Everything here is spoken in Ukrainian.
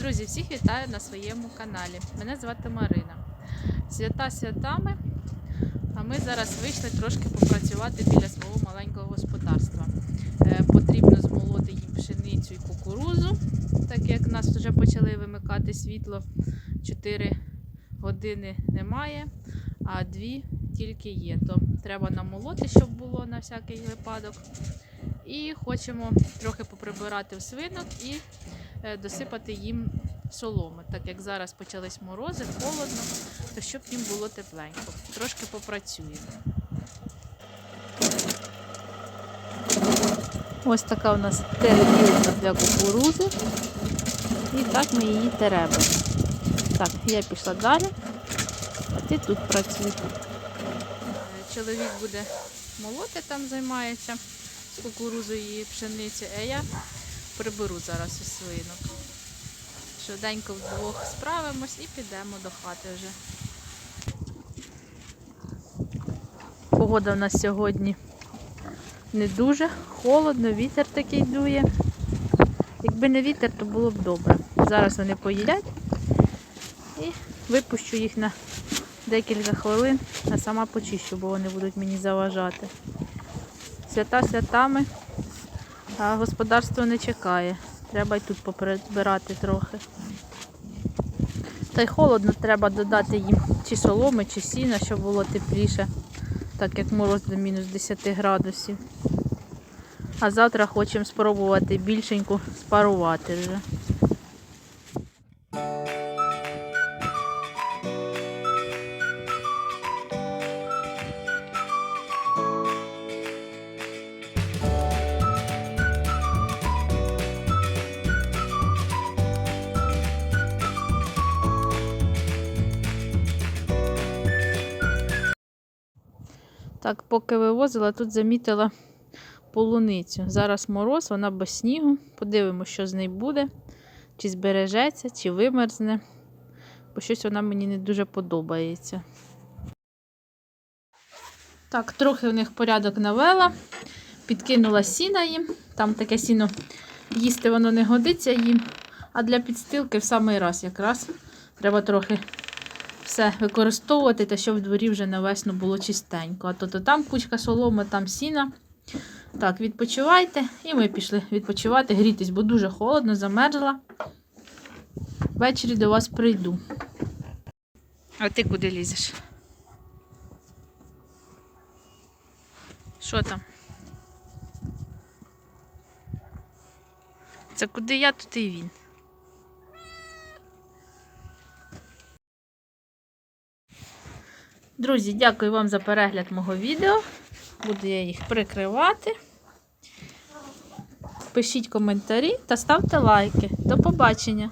Друзі, всіх вітаю на своєму каналі. Мене звати Марина. Свята святами, а ми зараз вийшли трошки попрацювати біля свого маленького господарства. Е, Потрібно змолоти їм пшеницю і кукурузу, так як нас вже почали вимикати світло. 4 години немає, а 2 тільки є. То треба намолоти, щоб було на всякий випадок. І хочемо трохи поприбирати в свинок і досипати їм соломи, так як зараз почались морози, холодно, то щоб їм було тепленько. Трошки попрацюємо. Ось така у нас теребілка для кукурузи. І так ми її теребимо. Так, я пішла далі, а ти тут працюй. Чоловік буде молоти там займається з кукурузою і пшениці, а я приберу зараз із свинок. Швиденько вдвох справимось і підемо до хати вже. Погода в нас сьогодні не дуже холодно, вітер такий дує. Якби не вітер, то було б добре. Зараз вони поїдять і випущу їх на декілька хвилин, а сама почищу, бо вони будуть мені заважати. Свята святами, а господарство не чекає. Треба й тут поприбирати трохи. Та й холодно, треба додати їм чи соломи, чи сіна, щоб було тепліше, так як мороз до мінус 10 градусів. А завтра хочемо спробувати більшеньку спарувати вже. Так, поки вивозила, тут замітила полуницю. Зараз мороз, вона без снігу. Подивимося, що з нею буде. Чи збережеться, чи вимерзне. Бо щось вона мені не дуже подобається. Так, трохи в них порядок навела. Підкинула сіна їм. Там таке сіно їсти воно не годиться їм. А для підстилки в самий раз якраз треба трохи все використовувати, та щоб в дворі вже на весну було чистенько. А то, то там кучка соломи, там сіна. Так, відпочивайте. І ми пішли відпочивати, грітись, бо дуже холодно, замерзла. Ввечері до вас прийду. А ти куди лізеш? Що там? Це куди я, тут і він. Друзі, дякую вам за перегляд мого відео. Буду я їх прикривати. Пишіть коментарі та ставте лайки. До побачення!